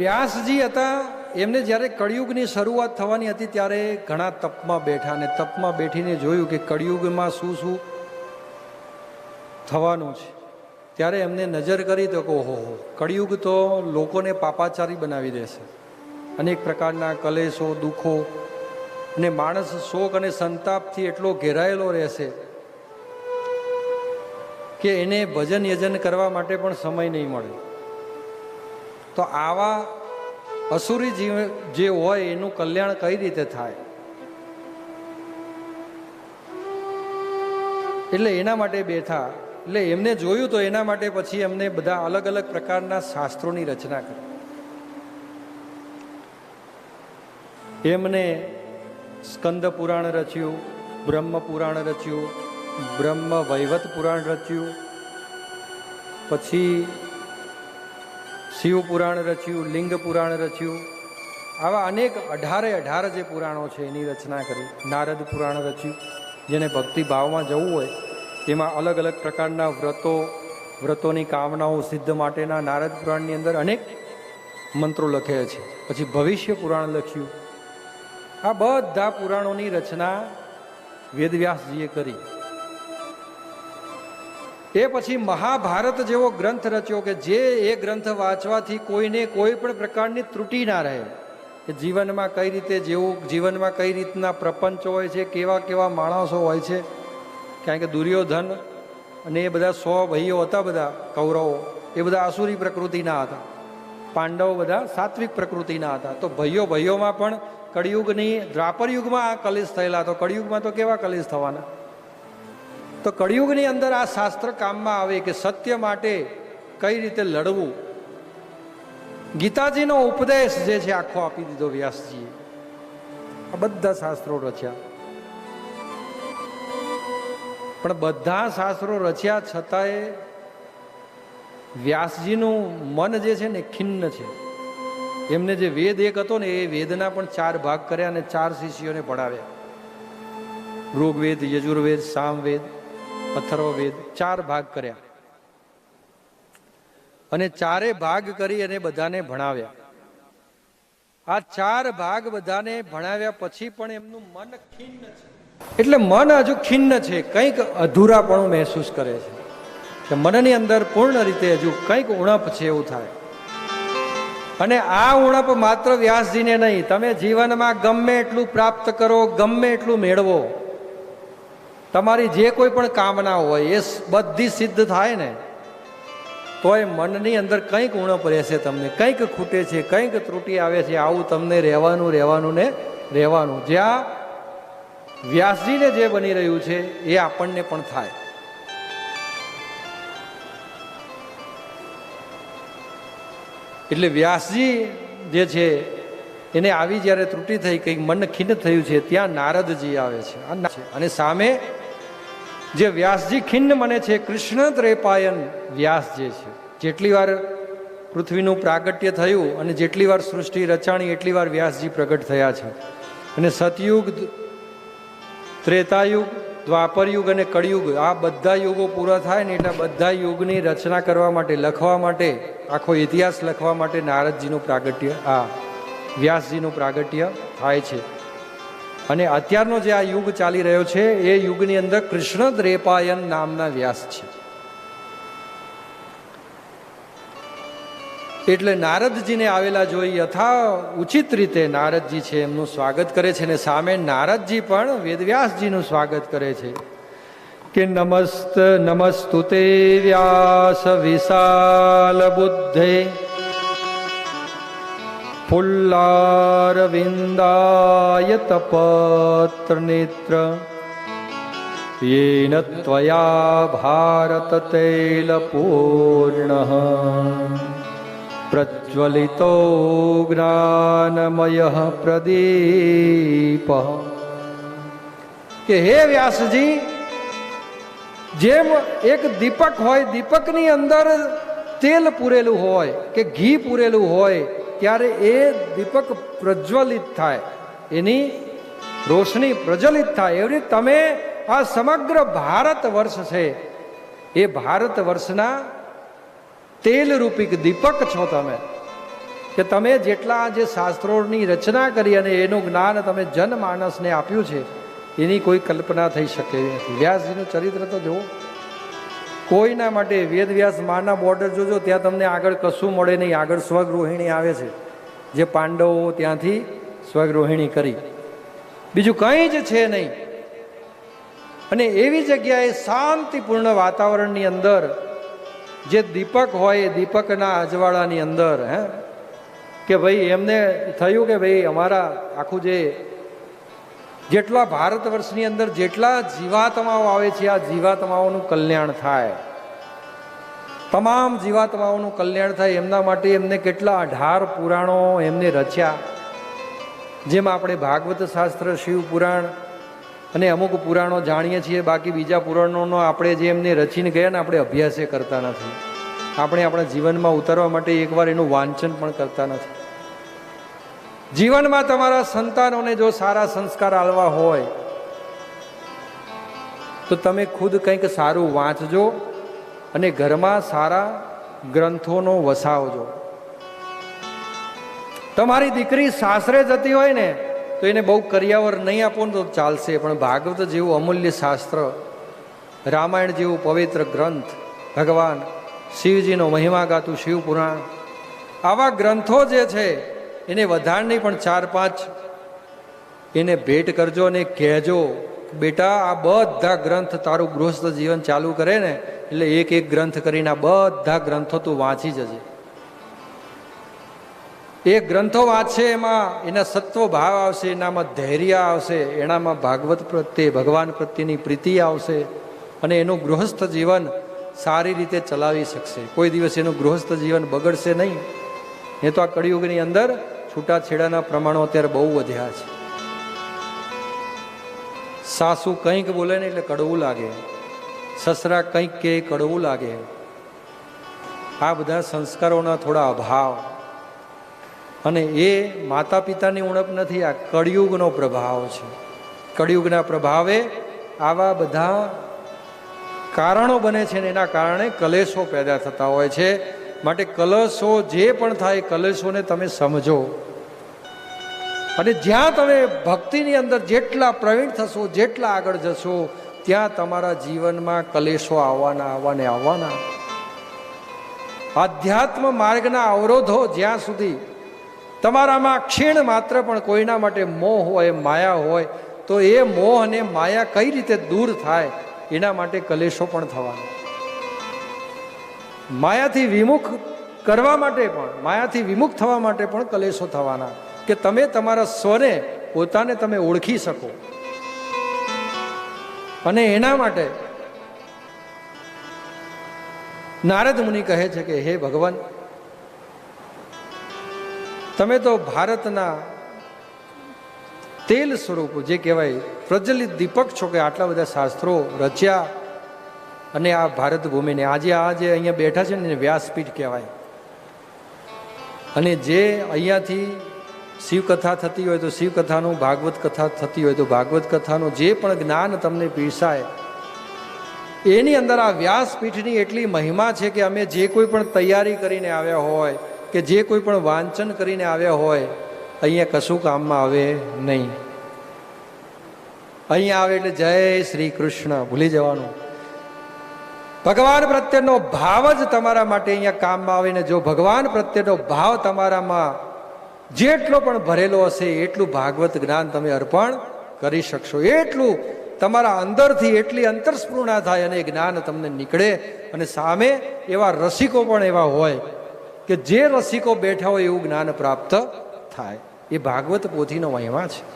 વ્યાસજી હતા. એમને જ્યારે કળિયુગની શરૂઆત થવાની હતી ત્યારે ઘણા તપમાં બેઠા અને તપમાં બેઠીને જોયું કે કળિયુગમાં શું શું થવાનું છે. ત્યારે એમને નજર કરી તો ઓહો હો કળિયુગ તો લોકોને પાપાચારી બનાવી દેશે. અનેક પ્રકારના કલેશો, દુઃખો અને માણસ શોક અને સંતાપથી એટલો ઘેરાયેલો રહેશે કે એને ભજન યજન કરવા માટે પણ સમય નહીં મળે. તો આવા અસુરી જીવ જે હોય એનું કલ્યાણ કઈ રીતે થાય? એટલે એના માટે બેઠા. એટલે એમને જોયું તો એના માટે પછી એમને બધા અલગ અલગ પ્રકારના શાસ્ત્રોની રચના કરી. એમને સ્કંદ પુરાણ રચ્યું, બ્રહ્મ પુરાણ રચ્યું, બ્રહ્મ વૈવત પુરાણ રચ્યું. પછી શિવ પુરાણ રચ્યું, લિંગ પુરાણ રચ્યું. આવા અનેક અઢારે અઢાર જે પુરાણો છે, એની રચના કરી. નારદ પુરાણ રચ્યું. જેને ભક્તિ ભાવમાં જવું હોય, તેમાં અલગ અલગ પ્રકારના વ્રતો, વ્રતોની કામનાઓ સિદ્ધ માટેના નારદ પુરાણની અંદર અનેક મંત્રો લખેલા છે. પછી ભવિષ્ય પુરાણ લખ્યું. આ બધા પુરાણોની રચના વેદવ્યાસજીએ કરી. એ પછી મહાભારત જેવો ગ્રંથ રચ્યો કે જે એ ગ્રંથ વાંચવાથી કોઈને કોઈ પણ પ્રકારની ત્રુટિ ના રહે. કે જીવનમાં કઈ રીતે જેવું, જીવનમાં કઈ રીતના પ્રપંચો હોય છે, કેવા કેવા માણસો હોય છે. કારણ કે દુર્યોધન અને એ બધા સો ભાઈઓ હતા બધા, કૌરવો, એ બધા આસુરી પ્રકૃતિના હતા. પાંડવો બધા સાત્વિક પ્રકૃતિના હતા. તો ભાઈઓ ભાઈઓમાં પણ કળિયુગની દ્વાપર યુગમાં આ કલેશ થયેલા. તો કળિયુગમાં તો કેવા કલેશ થવાના? તો કળિયુગની અંદર આ શાસ્ત્ર કામમાં આવે કે સત્ય માટે કઈ રીતે લડવું? ગીતાજીનો ઉપદેશ જે છે આખો આપી દીધો વ્યાસજીએ. આ બધા શાસ્ત્રો રચ્યા. પણ બધા શાસ્ત્રો રચ્યા છતાંય વ્યાસજીનું મન જે છે ને ખિન્ન છે. એમને જે વેદ એક હતો ને એ વેદના પણ ચાર ભાગ કર્યા અને ચાર શિષ્યોને ભણાવ્યા. ઋગ્વેદ, યજુર્વેદ, સામવેદ. અથર્વવેદ ચાર ભાગ કર્યા. અને ચારે ભાગ કરી અને બધાને ભણાવ્યા. આ ચાર ભાગ બધાને ભણાવ્યા પછી પણ એમનું મન ખિન્ન છે. એટલે મન હજુ ખિન્ન છે, કંઈક અધૂરાપણું મહેસૂસ કરે છે. કે મનની અંદર પૂર્ણ રીતે હજુ કંઈક ઉણપ છે એવું થાય. અને આ ઉણપ માત્ર વ્યાસજીને નહીં, તમે જીવનમાં ગમે એટલું પ્રાપ્ત કરો, ગમે એટલું મેળવો. તમારી જે કોઈ પણ કામના હોય, એ બધી સિદ્ધ થાય ને, તોય મનની અંદર કંઈક ઉણપ રહેશે તમને, કંઈક ખૂટે છે, કંઈક ત્રુટિ આવે છે, આવું તમને રહેવાનું રહેવાનું ને રહેવાનું. જ્યાં વ્યાસજીને જે બની રહ્યું છે, એ આપણને પણ થાય. એટલે વ્યાસજી જે છે, એને આવી જ્યારે ત્રુટિ થઈ, કંઈક મન ખિન્ન થયું છે, ત્યાં નારદજી આવે છે. છે. અને સામે જે વ્યાસજી ખિન્ન મને છે કૃષ્ણ ત્રેપાયન વ્યાસ જે છે. જેટલી વાર પૃથ્વીનું પ્રાગટ્ય થયું અને જેટલી વાર સૃષ્ટિ રચાણી, એટલી વાર વ્યાસજી પ્રગટ થયા છે. અને સતયુગ, ત્રેતાયુગ, દ્વાપરયુગ અને કળિયુગ, આ બધા યુગો પૂરા થાય ને એટલે બધા યુગની રચના કરવા માટે, લખવા માટે, આખો ઇતિહાસ લખવા માટે નારદજીનું પ્રાગટ્ય, આ વ્યાસજીનું પ્રાગટ્ય થાય છે. અને અત્યારનો જે આ યુગ ચાલી રહ્યો છે, એ યુગની અંદર કૃષ્ણ દ્રેપાયન નામના વ્યાસ છે. એટલે નારદજીને આવેલા જોઈ યથા ઉચિત રીતે નારદજી છે, એમનું સ્વાગત કરે છે અને સામે નારદજી પણ વેદવ્યાસજીનું સ્વાગત કરે છે. કે નમસ્ત, નમસ્તુતે વ્યાસ વિશાલ બુદ્ધે ફુલ્લારવિંદાય તપત્ર નેત્ર येन त्वया भारततैलपूर्णः प्रज्वलितो જ્ઞાનમય પ્રદીપ કે હે વ્યાસજી જેમ એક દીપક હોય દીપકની અંદર તેલ પૂરેલું હોય કે ઘી પૂરેલું હોય ત્યારે એ દીપક પ્રજ્વલિત થાય. એની રોશની પ્રજ્વલિત થાય. એવી તમે આ સમગ્ર ભારત વર્ષ છે, એ ભારત વર્ષના તેલ રૂપી દીપક છો તમે. કે તમે જેટલા જે શાસ્ત્રોની રચના કરી અને એનું જ્ઞાન તમે જનમાનસને આપ્યું છે, એની કોઈ કલ્પના થઈ શકે નથી. વ્યાસજીનું ચરિત્ર તો જુઓ. કોઈના માટે વેદ વ્યાસ માના બોર્ડર જોજો, ત્યાં તમને આગળ કશું મળે નહીં. આગળ સ્વગૃહિણી આવે છે. જે પાંડવો ત્યાંથી સ્વગૃહિણી કરી. બીજું કંઈ જ છે નહીં. અને એવી જગ્યાએ શાંતિપૂર્ણ વાતાવરણની અંદર, જે દીપક હોય એ દીપકના અજવાળાની અંદર, હે? કે ભાઈ એમને થયું કે ભાઈ અમારા આખું જે જેટલા ભારત વર્ષની અંદર જેટલા જીવાત્માઓ આવે છે, આ જીવાત્માઓનું કલ્યાણ થાય. તમામ જીવાત્માઓનું કલ્યાણ થાય, એમના માટે એમને કેટલા અઢાર પુરાણો એમને રચ્યા. જેમ આપણે ભાગવત શાસ્ત્ર, શિવ પુરાણ અને અમુક પુરાણો જાણીએ છીએ, બાકી બીજા પુરાણોનો આપણે જે એમને રચીને ગયા ને, આપણે અભ્યાસે કરતા નથી. આપણે આપણા જીવનમાં ઉતારવા માટે એકવાર એનું વાંચન પણ કરતા નથી. જીવનમાં તમારા સંતાનોને જો સારા સંસ્કાર આલવા હોય, તો તમે ખુદ કંઈક સારું વાંચજો અને ઘરમાં સારા ગ્રંથોનો વસાવજો. તમારી દીકરી સાસરે જતી હોય ને, તો એને બહુ કરિયાવર નહીં આપો તો ચાલશે, પણ ભાગવત જેવું અમૂલ્ય શાસ્ત્ર, રામાયણ જેવું પવિત્ર ગ્રંથ, ભગવાન શિવજીનો મહિમા ગાતું શિવપુરાણ, આવા ગ્રંથો જે છે એને વધાર નહીં, પણ ચાર પાંચ. એને ભેટ કરજો અને કહેજો, બેટા, આ બધા ગ્રંથ તારું ગૃહસ્થ જીવન ચાલુ કરે ને, એટલે એક એક ગ્રંથ કરીને આ બધા ગ્રંથો તું વાંચી જજે. એ ગ્રંથો વાંચશે એમાં એના સત્વ ભાવ આવશે, એનામાં ધૈર્ય આવશે, એનામાં ભાગવત પ્રત્યે, ભગવાન પ્રત્યેની પ્રીતિ આવશે અને એનું ગૃહસ્થ જીવન સારી રીતે ચલાવી શકશે. કોઈ દિવસ એનું ગૃહસ્થ જીવન બગડશે નહીં. એ તો આ કળિયુગની અંદર છૂટાછેડાના પ્રમાણો અત્યારે બહુ વધ્યા છે. સાસુ કંઈક બોલે ને એટલે કડવું લાગે. સસરા કંઈક કે કડવું લાગે. આ બધા સંસ્કારોના થોડા અભાવ. અને એ માતા પિતાની ઉણપ નથી, આ કળિયુગનો પ્રભાવ છે. કળિયુગના પ્રભાવે આવા બધા કારણો બને છે ને એના કારણે કલેશો પેદા થતા હોય છે. માટે કલશો જે પણ થાય કલેશોને તમે સમજો. અને જ્યાં તમે ભક્તિની અંદર જેટલા પ્રવીણ થશો, જેટલા આગળ જશો, ત્યાં તમારા જીવનમાં કલેશો આવવાના, આવવાને, આવવાના. આધ્યાત્મ માર્ગના અવરોધો જ્યાં સુધી તમારામાં ક્ષીણ માત્ર પણ કોઈના માટે મોહ હોય, માયા હોય, તો એ મોહ અને માયા કઈ રીતે દૂર થાય, એના માટે કલેશો પણ થવાના. માયાથી વિમુખ કરવા માટે પણ, માયાથી વિમુખ થવા માટે પણ કલેશો થવાના કે તમે તમારા સ્વને પોતાને તમે ઓળખી શકો. અને એના માટે નારદ મુનિ કહે છે કે, હે ભગવાન, તમે તો ભારતના તેલ સ્વરૂપ જે કહેવાય, પ્રજ્વલિત દીપક છો કે આટલા બધા શાસ્ત્રો રચ્યા અને આ ભારત ભૂમિને આજે આ જે અહીંયા બેઠા છે ને એને વ્યાસપીઠ કહેવાય. અને જે અહીંયાથી શિવકથા થતી હોય તો શિવકથાનું, ભાગવત કથા થતી હોય તો ભાગવત કથાનું, જે પણ જ્ઞાન તમને પીરસાય, એની અંદર આ વ્યાસપીઠની એટલી મહિમા છે કે અમે જે કોઈ પણ તૈયારી કરીને આવ્યા હોય કે જે કોઈ પણ વાંચન કરીને આવ્યા હોય, અહીંયા કશું કામમાં આવે નહીં. અહીંયા આવે એટલે જય શ્રી કૃષ્ણ. ભૂલી જવાનું. ભગવાન પ્રત્યેનો ભાવ જ તમારા માટે અહીંયા કામમાં આવે ને જો ભગવાન પ્રત્યેનો ભાવ તમારામાં જેટલો પણ ભરેલો હશે, એટલું ભાગવત જ્ઞાન તમે અર્પણ કરી શકશો. એટલું તમારા અંદરથી એટલી અંતરસ્ફૂર્ણા થાય અને જ્ઞાન તમને નીકળે. અને સામે એવા રસિકો પણ એવા હોય કે જે રસિકો બેઠા હોય એવું જ્ઞાન પ્રાપ્ત થાય. એ ભાગવત પોથીનો મહિમા છે.